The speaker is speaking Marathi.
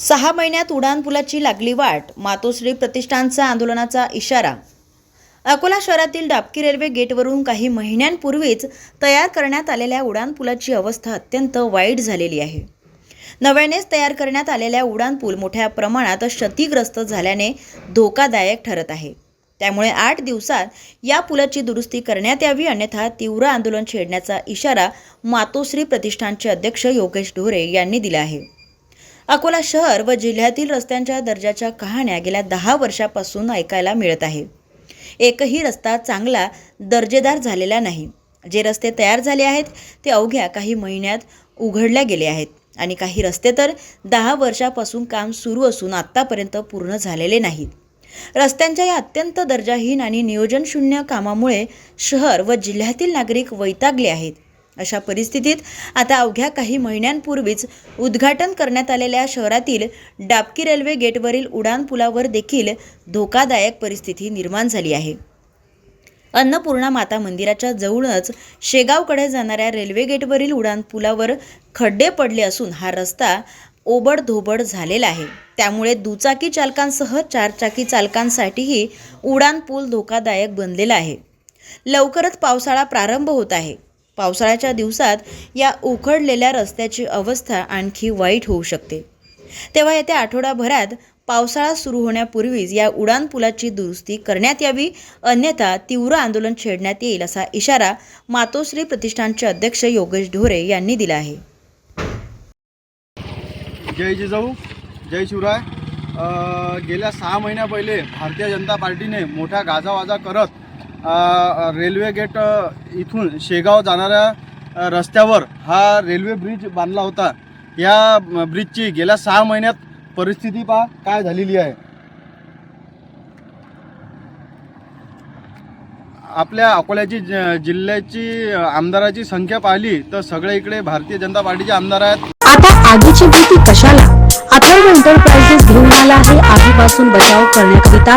सहा महिन्यात उड्डाणपुलाची लागली वाट मातोश्री प्रतिष्ठानचा आंदोलनाचा इशारा. अकोला शहरातील डाबकी रेल्वे गेटवरून काही महिन्यांपूर्वीच तयार करण्यात आलेल्या उड्डाणपुलाची अवस्था अत्यंत वाईट झालेली आहे. नव्यानेच तयार करण्यात आलेल्या उड्डाणपूल मोठ्या प्रमाणात क्षतिग्रस्त झाल्याने धोकादायक ठरत आहे. त्यामुळे आठ दिवसात या पुलाची दुरुस्ती करण्यात यावी अन्यथा तीव्र आंदोलन छेडण्याचा इशारा मातोश्री प्रतिष्ठानचे अध्यक्ष योगेश ढोरे यांनी दिला आहे. अकोला शहर व जिल्ह्यातील रस्त्यांच्या दर्जाच्या कहाण्या गेल्या दहा वर्षापासून ऐकायला मिळत आहे. एकही रस्ता चांगला दर्जेदार झालेला नाही. जे रस्ते तयार झाले आहेत ते अवघ्या काही महिन्यात उघडल्या गेले आहेत. आणि काही रस्ते तर दहा वर्षापासून काम सुरू असून आत्तापर्यंत पूर्ण झालेले नाहीत. रस्त्यांच्या या अत्यंत दर्जाहीन आणि नियोजनशून्य कामामुळे शहर व जिल्ह्यातील नागरिक वैतागले आहेत. अशा परिस्थितीत आता अवघ्या काही महिन्यांपूर्वीच उद्घाटन करण्यात आलेल्या शहरातील डाबकी रेल्वे गेटवरील उडान पुलावर देखील धोकादायक परिस्थिती निर्माण झाली आहे. अन्नपूर्णा माता मंदिराच्या जवळच शेगावकडे जाणाऱ्या रेल्वे गेटवरील उडान पुलावर खड्डे पडले असून हा रस्ता ओबडधोबड झालेला आहे. त्यामुळे दुचाकी चालकांसह चारचाकी चालकांसाठीही उडान पूल धोकादायक बनलेला आहे. लवकरच पावसाळा प्रारंभ होत आहे. पावसाळ्याच्या दिवसात या उखडलेल्या रस्त्याची अवस्था आणखी वाईट होऊ शकते. तेव्हा येत्या आठवडाभरात पावसाळा सुरू होण्यापूर्वीच या उडान पुलाची दुरुस्ती करण्यात यावी अन्यथा तीव्र आंदोलन छेडण्यात येईल असा इशारा मातोश्री प्रतिष्ठानचे अध्यक्ष योगेश ढोरे यांनी दिला आहे. जय जिजाऊ जय शिवराय. गेल्या सहा महिन्या पहिले भारतीय जनता पार्टीने मोठा गाजावाजा करत रेल्वे गेट इथून शेगाव जाणाऱ्या रस्त्यावर हा रेल्वे ब्रिज बांधला होता. या ब्रिजची गेल्या सहा महिन्यात परिस्थिती पहा काय झालेली आहे. आपल्या अकोल्याची जिल्ह्याची आमदाराची संख्या पाहिली तर सगळे इकडे भारतीय जनता पार्टीचे आमदार आहेत. आता आगीची भीती कशाला? अथर्व एंटरप्राइजेस घेऊन आला आहे आगीपासून बचाव करण्याकरिता